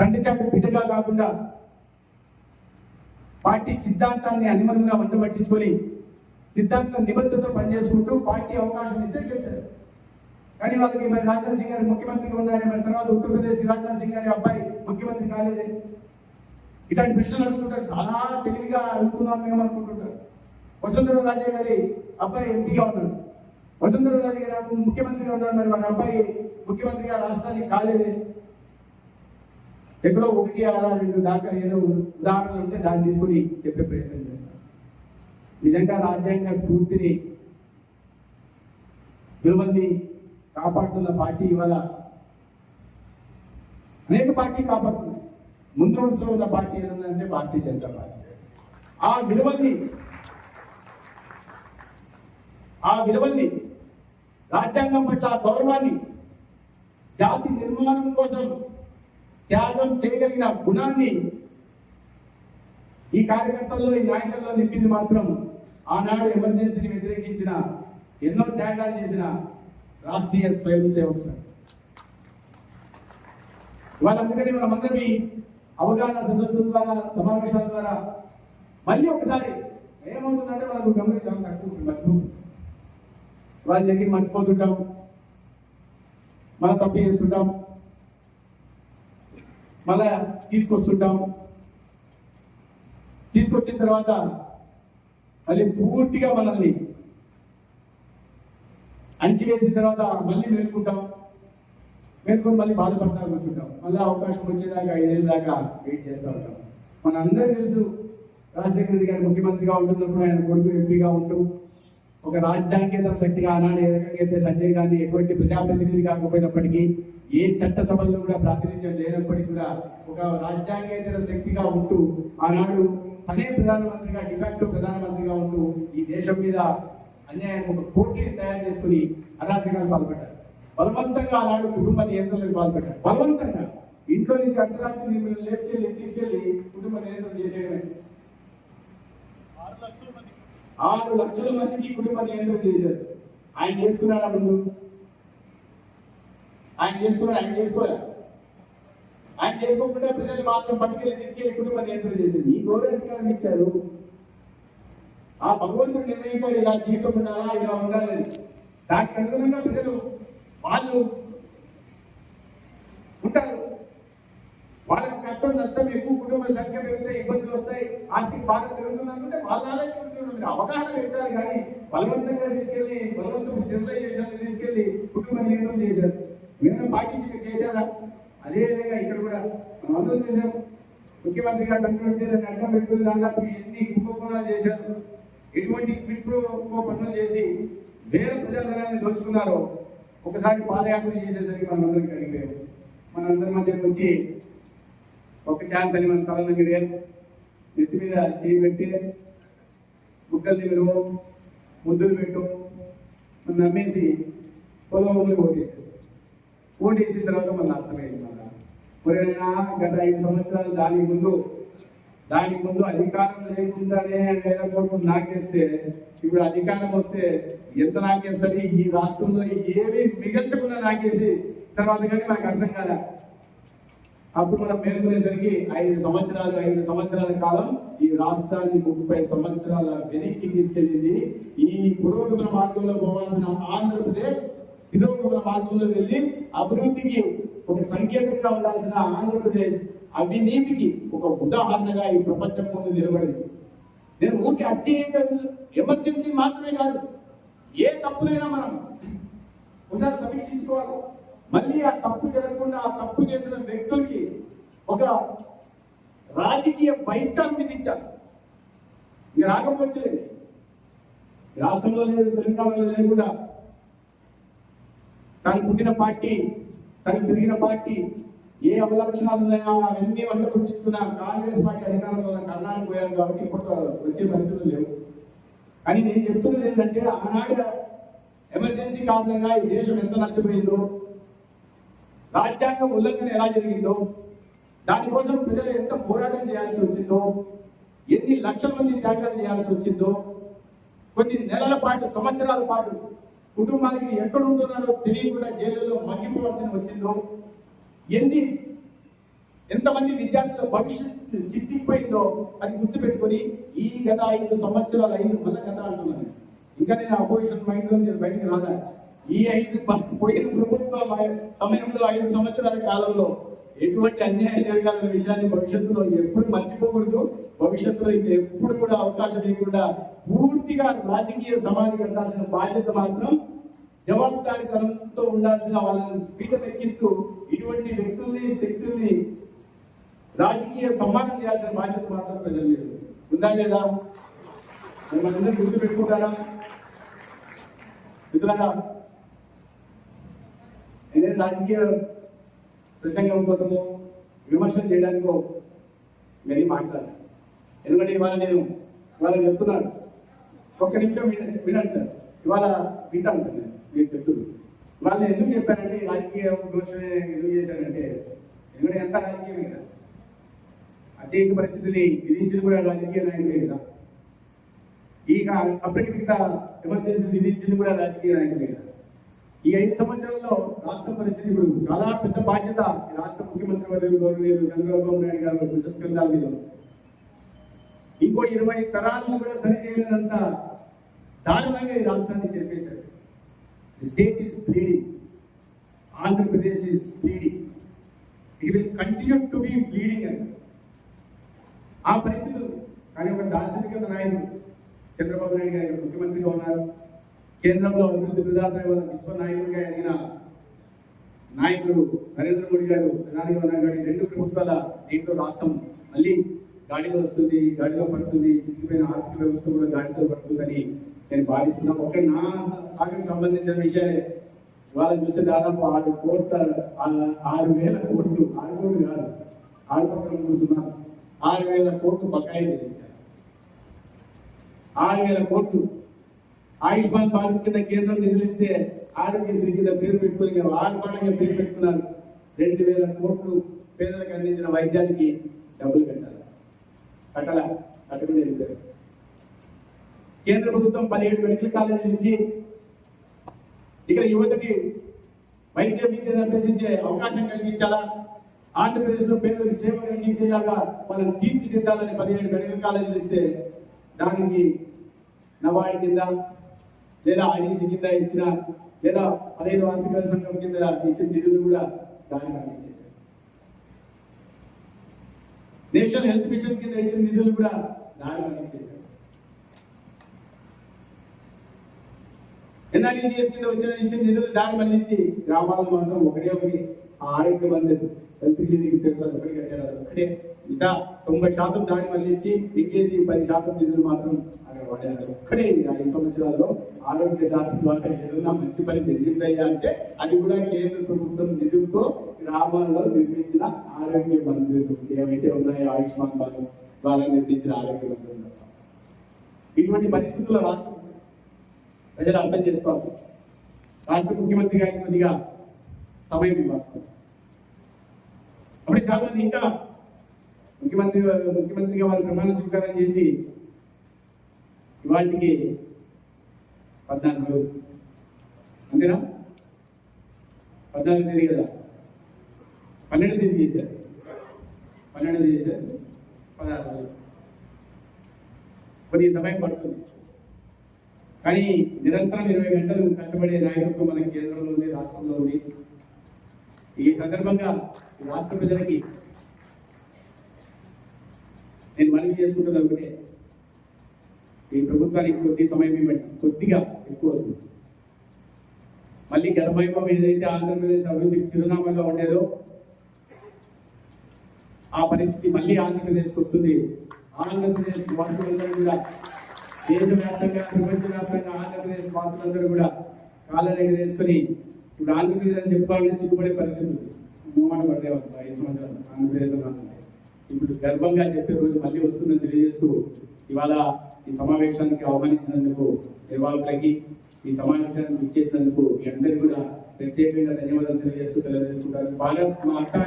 తండ్రి చాటు బిడ్డగా కాకుండా పార్టీ సిద్ధాంతాన్ని అనిమలంగా వంట పట్టించుకొని సిద్ధాంతం నిబద్ధతతో పనిచేసుకుంటూ పార్టీ అవకాశం ఇస్తే గెలిచారు. కానీ వాళ్ళకి మరి రాజ్నాథ్ సింగ్ గారు ముఖ్యమంత్రిగా ఉన్నారు మరి తర్వాత ఉత్తరప్రదేశ్ రాజ్నాథ్ సింగ్ గారి అబ్బాయి ముఖ్యమంత్రి కాలేదే. ఇట్లాంటి ప్రశ్నలు అడుగుతుంటారు. చాలా తెలివిగా అడుగుతున్నాం మేము అనుకుంటుంటారు. వసుంధర రాజే గారి అబ్బాయి ఎంపీగా ఉన్నారు వసుంధర రాజే గారు ముఖ్యమంత్రిగా ఉన్నారు మరి మన అబ్బాయి ముఖ్యమంత్రిగా రాష్ట్రానికి కాలేదే. ఎక్కడో ఒకటి అలా రెండు దాకా ఏదో ఉదాహరణలు ఉంటే దాన్ని తీసుకుని చెప్పే ప్రయత్నం చేస్తాం. నిజంగా రాజ్యాంగ స్ఫూర్తిని విలువల్ని కాపాడుతున్న పార్టీ ఇవాళ అనేక పార్టీ కాపాడుతుంది ముందు వరుసలో ఉన్న పార్టీ ఏదంటే భారతీయ జనతా పార్టీ. ఆ విలువల్ని ఆ విలువల్ని రాజ్యాంగం పట్ల ఆ గౌరవాన్ని జాతి నిర్మాణం కోసం త్యాగం చేయగలిగిన గుణాన్ని ఈ కార్యకర్తల్లో ఈ నాయకుల్లో నింపింది మాత్రం ఆనాడు ఎమర్జెన్సీని వ్యతిరేకించిన ఎన్నో త్యాగాలు చేసిన రాష్ట్రీయ స్వయం సేవక సంఘం. ఇవాళ అందుకని మనమందరం అవగాహన సదస్సుల ద్వారా సమావేశాల ద్వారా మళ్ళీ ఒకసారి ఏమవుతుందంటే మనకు గమనించి తక్కువ మర్చిపోతుంది వాళ్ళ దగ్గర మర్చిపోతుంటాం మళ్ళీ తప్పు చేస్తుంటాం. మళ్ళా తీసుకొస్తుంటాం. తీసుకొచ్చిన తర్వాత మళ్ళీ పూర్తిగా మనల్ని అంచివేసిన తర్వాత మళ్ళీ మేల్కుంటాం. మేల్కొని మళ్ళీ బాధపడతా కూర్చుంటాం మళ్ళీ అవకాశం వచ్చేదాకా ఐదేళ్ళ దాకా వెయిట్ చేస్తూ ఉంటాం. మన అందరూ తెలుసు రాజశేఖర రెడ్డి గారు ముఖ్యమంత్రిగా ఉంటున్నప్పుడు ఆయన కొడుకు ఎంపీగా ఉంటూ ఒక రాజ్యాంగేతర శక్తిగా ఆనాడు ఏ రకంగా అయితే సంజయ్ గాంధీ ఎటువంటి ప్రజాప్రతినిధి కాకపోయినప్పటికీ ఏ చట్టసభల్లో కూడా ప్రాతినిధ్యం లేనప్పటికీ కూడా ఒక రాజ్యాంగేతర శక్తిగా ఉంటూ ఆనాడు తనే ప్రధానమంత్రిగా డిఫాక్టో ప్రధానమంత్రిగా ఉంటూ ఈ దేశం మీద అన్యాయం ఒక పోటీని తయారు చేసుకుని అరాచకాలు పాల్పడ్డారు. బలవంతంగా ఆనాడు కుటుంబ నియంత్రణలకు పాల్పడ్డారు. బలవంతంగా. ఇంట్లో నుంచి అర్ధరాత్రి లేసుకెళ్ళి తీసుకెళ్ళి కుటుంబ నియంత్రణ చేసేయడమే. ఆరు లక్షల ఆరు లక్షల మందికి కుటుంబ నియంత్రణ చేశారు. ఆయన చేసుకున్నాడా ముందు? ఆయన చేసుకున్నాడు ఆయన చేసుకోలే. ఆయన చేసుకోకుండా ప్రజలు మాత్రం పట్టుకెళ్ళి తీసుకెళ్ళి కుటుంబ నియంత్రణ చేసింది ఈ గౌరవ అధికారం ఇచ్చారు. ఆ భగవంతుడు నిర్ణయించాడు ఇలా జీవితం ఉండాలా ఇలా ఉండాలని. దానికి అనుగుణంగా ప్రజలు వాళ్ళు ఉంటారు వాళ్ళకి కష్టం నష్టం ఎక్కువ కుటుంబ సంఖ్య పెరిగితే ఇబ్బందులు వస్తాయి. ఆర్థిక బాధ పెరుగుతుందంటే వాళ్ళ ఆలోచించుకుంటున్నారు మీరు అవగాహన పెట్టాలి. కానీ బలవంతంగా తీసుకెళ్ళి బలవంతం స్టెరిలైజేషన్ తీసుకెళ్ళి కుటుంబ నియంత్రణ చేశారు. మీరు పాటించి చేశారా? అదేవిధంగా ఇక్కడ కూడా మనం అందరం చేశాం. ముఖ్యమంత్రి గారు కంట్రోల్ చేసి అడ్డం పెట్టుకుని దాదాపు ఎన్ని కుంభకోణాలు చేశారు? ఎటువంటి క్విట్ పనులు చేసి వేరే ప్రజాధనాన్ని దోచుకున్నారో ఒకసారి పాదయాత్ర చేసేసరికి మనం అందరం కలిగిపోయాం. మనందరి మధ్య వచ్చి ఒక ఛాన్స్ అని మన తల దగ్గర నెత్తి మీద చేయి పెట్టి బుగ్గల్ని మీరు ముద్దులు పెట్టు మనం నమ్మేసి పొలంలో ఓటేసారు ఓటేసిన తర్వాత మళ్ళీ అర్థమైంది మళ్ళా. ఎవరైనా గత ఐదు సంవత్సరాలు దానికి ముందు దానికి ముందు అధికారం లేకుండానే నేను కోట్లు నాకేస్తే ఇప్పుడు అధికారం వస్తే ఎంత నాకేస్తుంది ఈ రాష్ట్రంలో ఏమీ మిగల్చకుండా నాకేసి తర్వాత కానీ నాకు అర్థం కాలే. అప్పుడు మనం మేల్కొనేసరికి ఐదు సంవత్సరాలు ఐదు సంవత్సరాల కాలం ఈ రాష్ట్రాన్ని ముప్పై సంవత్సరాల వెనక్కి తీసుకెళ్ళింది. ఈ పురోగమన మార్గంలో పోవాల్సిన ఆంధ్రప్రదేశ్ తిరోగమన మార్గంలో వెళ్ళి అభివృద్ధికి ఒక సంకేతంగా ఉండాల్సిన ఆంధ్రప్రదేశ్ అవినీతికి ఒక ఉదాహరణగా ఈ ప్రపంచం ముందు నిలబడింది. నేను ఊరికి అత్యంత ఎమర్జెన్సీ మాత్రమే కాదు ఏ తప్పులైనా మనం ఒకసారి సమీక్షించుకోవాలి. మళ్ళీ ఆ తప్పు జరగకుండా ఆ తప్పు చేసిన వ్యక్తులకి ఒక రాజకీయ బహిష్కారం విధించాలి ఇది రాకపోతే రాష్ట్రంలో లేదు తెలంగాణలో లేకుండా తను పుట్టిన పార్టీ తను పెరిగిన పార్టీ ఏ అవలక్షణాలు ఉన్నాయో అవన్నీ వంట గుర్తిస్తున్న కాంగ్రెస్ పార్టీ అధికారంలో కర్ణాటక పోయారు కాబట్టి ఇప్పుడు వచ్చే పరిస్థితులు లేవు. కానీ నేను చెప్తున్నది ఏంటంటే ఆనాడు ఎమర్జెన్సీ కారణంగా ఈ దేశం ఎంత నష్టపోయిందో రాజ్యాంగ ఉల్లంఘన ఎలా జరిగిందో దానికోసం ప్రజలు ఎంత పోరాటం చేయాల్సి వచ్చిందో ఎన్ని లక్షల మంది త్యాగాలు చేయాల్సి వచ్చిందో కొన్ని నెలల పాటు సంవత్సరాల పాటు కుటుంబానికి ఎక్కడ ఉంటున్నారో తెలియకుండా జైలులో మగ్గిపోవాల్సి వచ్చిందో ఎన్ని ఎంతమంది విద్యార్థుల భవిష్యత్తు చిత్తిపోయిందో అది గుర్తుపెట్టుకొని ఈ గత ఐదు సంవత్సరాలు ఐదు మళ్ళీ గత అంటున్నాను. ఇంకా నేను అపోజిషన్ మైండ్లో నుంచి బయటికి రాదా ఈ ఐదు పోయిన ప్రభుత్వ సమయంలో ఐదు సంవత్సరాల కాలంలో ఎటువంటి అన్యాయం జరగాలనే విషయాన్ని భవిష్యత్తులో ఎప్పుడు మర్చిపోకూడదు. భవిష్యత్తులో ఇంకా ఎప్పుడు కూడా అవకాశం లేకుండా పూర్తిగా రాజకీయ సమాధి కట్టాల్సిన బాధ్యత మాత్రం జవాబుదారీతనంతో ఉండాల్సిన వాళ్ళని పీఠం ఎక్కిస్తూ ఇటువంటి వ్యక్తుల్ని శక్తుల్ని రాజకీయ సమ్మానం చేయాల్సిన బాధ్యత మాత్రం ప్రజలు లేదు ఉందా. లేదా? మనందరూ గుర్తు పెట్టుకుంటారా మిత్రులారా రాజకీయ ప్రసంగం కోసము విమర్శలు చేయడానికో ఇవన్నీ మాట్లాడాలి ఎందుకంటే ఇవాళ నేను ఇవాళ చెప్తున్నాను. ఒక్క నిమిషం విన- వినండి సార్. ఇవాళ వింటాను సార్ నేను. మీరు చెప్తున్నారు ఇవాళ నేను ఎందుకు చెప్పానంటే రాజకీయ విమర్శలు ఎందుకు చేశానంటే ఎందుకంటే ఎంత రాజకీయమే కదా. పరిస్థితిని విధించిన కూడా రాజకీయ నాయకులే కదా. ఈ అప్రకటిత ఎమర్జెన్సీ విధించింది కూడా రాజకీయ నాయకులే కదా. ఈ ఐదు సంవత్సరాల్లో రాష్ట్ర పరిస్థితి ఇప్పుడు చాలా పెద్ద బాధ్యత ఈ రాష్ట్ర ముఖ్యమంత్రి వర్యులు గౌరవనీయులు చంద్రబాబు నాయుడు గారు భుజస్కంధాల మీద. ఇంకో ఇరవై తరాలను కూడా సరిచేయలేనంత దారుణంగా ఈ రాష్ట్రాన్ని చేపేశారు state is bleeding Andhra Pradesh is bleeding it will continue to be bleeding అని. ఆ పరిస్థితులు కానీ ఒక దార్శనికత నాయకుడు చంద్రబాబు నాయుడు గారు ముఖ్యమంత్రిగా ఉన్నారు. కేంద్రంలో అభివృద్ధి ప్రదాత విశ్వ నాయకుడిగా ఎదిగిన నాయకుడు నరేంద్ర మోడీ గారు ప్రధాని ఉన్నారు కానీ రెండు ప్రభుత్వాల దీంట్లో రాష్ట్రం మళ్ళీ గాడిలో వస్తుంది గాడిలో పడుతుంది చిక్కిపోయిన ఆర్థిక వ్యవస్థ కూడా గాడిలో పడుతుందని నేను భావిస్తున్నా ఒకే నా శాఖకు సంబంధించిన విషయాలే. ఇవాళ చూస్తే దాదాపు ఆరు కోట్ల ఆరు వేల కోట్లు ఆరు కోట్లు కాదు ఆరు కోట్ల కూర్చున్నా ఆరు వేల కోట్లు బకాయి చెల్లించారు. ఆరు వేల కోట్లు ఆయుష్మాన్ భారత్ కింద కేంద్రం నిధులిస్తే ఆరోగ్యశ్రీ కింద పేరు పెట్టుకుని ఆరు కోట్లకి పేరు పెట్టుకున్నారు. రెండు వేల కోట్లు పేదలకు అందించిన వైద్యానికి డబ్బులు కట్టాలి. కట్టాలా? కట్టకుండా వెళ్ళిపోయారు. కేంద్ర ప్రభుత్వం పదిహేడు మెడికల్ కాలేజీ నుంచి ఇక్కడ యువతకి వైద్య విద్యను అభ్యసించే అవకాశం కలిగించాలా? ఆంధ్రప్రదేశ్లో పేదలకు సేవ కలిగించేలాగా వాళ్ళని తీర్చిదిద్దాలని పదిహేడు మెడికల్ కాలేజీలు ఇస్తే దానికి నవాడి కింద లేదా ఐటీసీ కింద ఇచ్చిన లేదా పదహైదు ఆర్థిక సంఘం కింద ఇచ్చిన నిధులు కూడా దానికి అందించేశారు నేషనల్ హెల్త్ మిషన్ కింద ఇచ్చిన నిధులు కూడా దానికి అందించేశారు ఎన్ఆర్ఈజీఎస్ కింద వచ్చిన ఇచ్చిన నిధులు దారి మళ్ళించి గ్రామాలను మాత్రం ఒకటే ఒకటి ఆ ఆరోగ్య బంధు హెల్త్ క్లినిక్ పెడతారు ఒకటి కట్టారు. అది ఒకటే ఇంకా తొంభై శాతం దారి మళ్ళించి ఇంకేసి పది శాతం నిధులు మాత్రం ఒక్కడే ఐదు సంవత్సరాల్లో ఆరోగ్య శాఖ ద్వారా ఏదైనా మంచి పని జరిగిందయ్యా అంటే అది కూడా కేంద్ర ప్రభుత్వం నిధులతో గ్రామాల్లో నిర్మించిన ఆరోగ్య బంధువులు ఏవైతే ఉన్నాయో ఆయుష్మాన్ భారత్ ద్వారా నిర్మించిన ఆరోగ్య బంధువులు ఇటువంటి పరిస్థితుల్లో రాష్ట్రం ప్రజలు అర్థం చేసుకోవాల్సి రాష్ట్ర ముఖ్యమంత్రి గారికి కొద్దిగా సమయం ఇవ్వాలి. అప్పుడు చాలా ఇంకా ముఖ్యమంత్రి ముఖ్యమంత్రిగా వారు ప్రమాణ స్వీకారం చేసి ఇవాటికి పద్నాలుగు. రోజులు అంతేనా? పద్నాలుగు తేదీ కదా? పన్నెండు తేదీ చేశారు. పన్నెండు తేదీ చేశారు. పదహారు. రోజులు కొద్దిగా సమయం పడుతుంది. కానీ నిరంతరం ఇరవై గంటలు కష్టపడే నాయకత్వం మన కేంద్రంలో ఉంది రాష్ట్రంలో ఉంది. ఈ సందర్భంగా రాష్ట్ర ప్రజలకి నేను మనవి చేసుకుంటున్నా ఒకటే. ఈ ప్రభుత్వానికి కొద్ది సమయం ఇవ్వండి. కొద్దిగా ఎక్కువ మళ్ళీ గత ఏదైతే ఆంధ్రప్రదేశ్ అభివృద్ధికి చిరునామాగా ఉండేదో ఆ పరిస్థితి మళ్ళీ ఆంధ్రప్రదేశ్కి వస్తుంది. ఆంధ్రప్రదేశ్ వాసులందరూ కూడా దేశవ్యాప్తంగా ప్రపంచవ్యాప్తంగా ఆంధ్రప్రదేశ్ వాసులందరూ కూడా కాళ్ళ ఎగరేసుకొని ఇప్పుడు ఆంధ్రప్రదేశ్ అని చెప్పుకోవాలని సిగ్గుపడే పరిస్థితి ఉంది. మూమాట పడేవాళ్ళు ఐదు సంవత్సరాలు ఆంధ్రప్రదేశ్ ఇప్పుడు గర్వంగా చెప్పే రోజు మళ్ళీ వస్తుందని తెలియజేస్తూ ఇవాళ ఈ సమావేశానికి ఆహ్వానించినందుకు నిర్వాహకులకి ఈ సమావేశానికి ఇచ్చేసినందుకు మీ అందరికీ కూడా ప్రత్యేకంగా ధన్యవాదాలు తెలియజేస్తూ సెలవు భారత్ మాతా